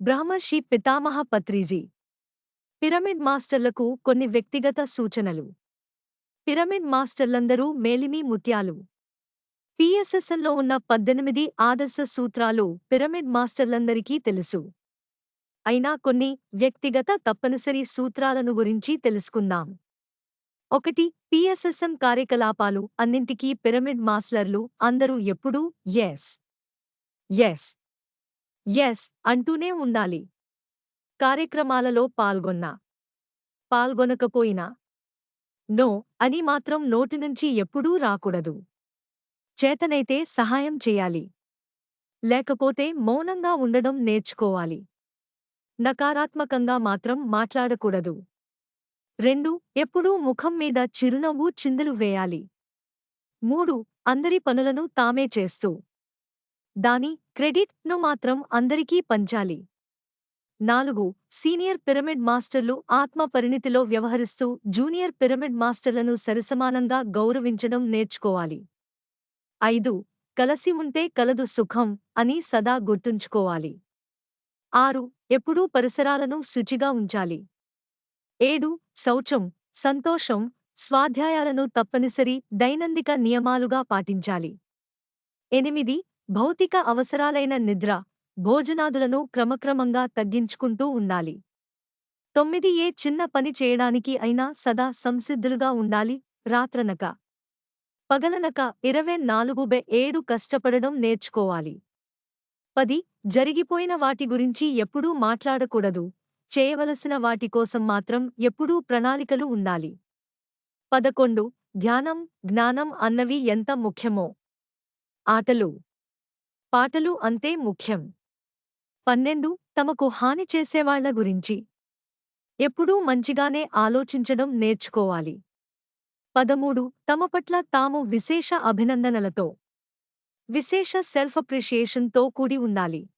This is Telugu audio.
బ్రాహ్మర్షి పితామహ పత్రిజీ. పిరమిడ్ మాస్టర్లకు కొన్ని వ్యక్తిగత సూచనలు. పిరమిడ్ మాస్టర్లందరూ మేలిమి ముత్యాలు. పిఎస్ఎస్ఎన్లో ఉన్న పద్దెనిమిది ఆదర్శ సూత్రాలు పిరమిడ్ మాస్టర్లందరికీ తెలుసు. అయినా కొన్ని వ్యక్తిగత తప్పనిసరి సూత్రాలను గురించి తెలుసుకుందాం. ఒకటి పిఎస్ఎస్ఎం కార్యకలాపాలు అన్నింటికీ పిరమిడ్ మాస్లర్లు అందరూ ఎప్పుడూ ఎస్. ఎస్. ఎస్ అంటూనే ఉండాలి. కార్యక్రమాలలో పాల్గొన్నా పాల్గొనకపోయినా నో అని మాత్రం నోటి నుంచి ఎప్పుడూ రాకూడదు. చేతనైతే సహాయం చేయాలి. లేకపోతే మౌనంగా ఉండడం నేర్చుకోవాలి. నకారాత్మకంగా మాత్రం మాట్లాడకూడదు. రెండు ఎప్పుడూ ముఖం మీద చిరునవ్వు చిందులు వేయాలి. మూడు అందరి పనులను తామే చేస్తూ దాని క్రెడిట్ను మాత్రం అందరికీ పంచాలి. నాలుగు సీనియర్ పిరమిడ్ మాస్టర్లు ఆత్మ పరిణితిలో వ్యవహరిస్తూ జూనియర్ పిరమిడ్ మాస్టర్లను సరిసమానంగా గౌరవించడం నేర్చుకోవాలి. ఐదు కలసి ఉంటే కలదు సుఖం అని సదా గుర్తుంచుకోవాలి. ఆరు ఎప్పుడూ పరిసరాలను శుచిగా ఉంచాలి. ఏడు శౌచం సంతోషం స్వాధ్యాయాలను తప్పనిసరి దైనందిక నియమాలుగా పాటించాలి. ఎనిమిది భౌతిక అవసరాలైన నిద్ర భోజనాదులను క్రమక్రమంగా తగ్గించుకుంటూ ఉండాలి. తొమ్మిది ఏ చిన్న పని చేయడానికి అయినా సదా సంసిద్ధులుగా ఉండాలి. రాత్రనక. పగలనక ఇరవై నాలుగు బె ఏడు కష్టపడడం నేర్చుకోవాలి. పది జరిగిపోయిన వాటి గురించి ఎప్పుడూ మాట్లాడకూడదు. చేయవలసిన వాటి కోసం మాత్రం ఎప్పుడూ ప్రణాళికలు ఉండాలి. పదకొండు ధ్యానం జ్ఞానం అన్నవి ఎంత ముఖ్యమో. ఆటలు. పాటలు అంతే ముఖ్యం. పన్నెండు తమకు హాని చేసేవాళ్ళ గురించి. ఎప్పుడూ మంచిగానే ఆలోచించడం నేర్చుకోవాలి. పదమూడు తమ పట్ల తాము విశేష అభినందనలతో. విశేష సెల్ఫ్ అప్రిషియేషన్తో కూడి ఉండాలి.